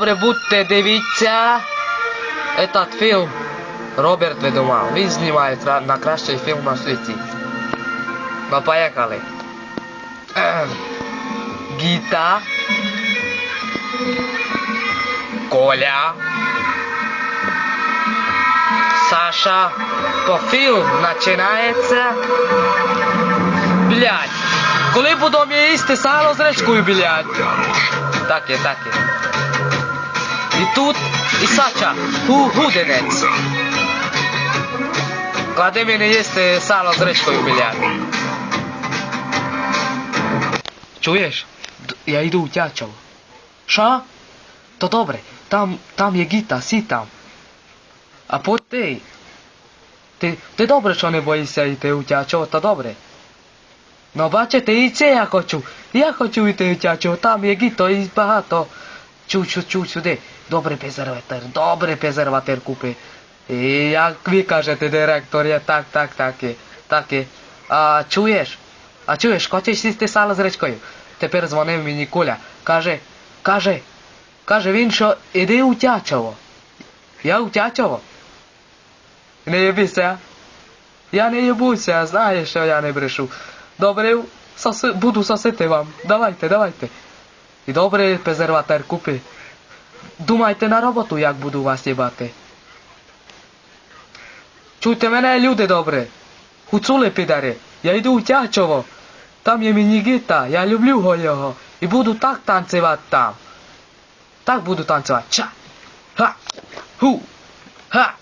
Добре, будьте дивіться. Этот фільм Роберт видумав. Він знімає на кращий фільм на світі. Ну, поїхали. Ем. Гіта. Коля. Саша. По фільм починається. Блядь. Коли будемо їсти сало з речкою, блядь. Так є, так є. Tut și Sacha, Who, who the net? La Demene este sala Zreșco Iubiliar. Čuješ? Ja idu u Ťačov. Ša? To dobre, tam, tam je Gita, si tam. A pod tej, te, te dobre što ne boji se i te u Ťačov, to dobre. No bačete, i ja hoću, ja hoću i te u Ťačov, tam je Gito i bahato. Ču, ču, ču, ču, de. Добрий презерватор, добрий презерватор купи. І як ви кажете, директор, я так, так, так і, так і. А чуєш? А чуєш, хочеш сісти сало з речкою? Тепер дзвонив мені Коля. Каже, каже, каже він, що іди у Тячово. Я у Тячово. Не єбися. Я не єбуся, знаєш, що я не брешу. Добре, соси, буду сосити вам. Давайте, давайте. І добре презерватор купи. Думайте на роботу, як буду вас їбати. Чуйте мене, люди добре. Хуцули підари. Я йду у Тячово. Там є міні-гіта, я люблю його. І буду так танцювати там. Так буду танцювати. Ча. Ха. Ху. Ха.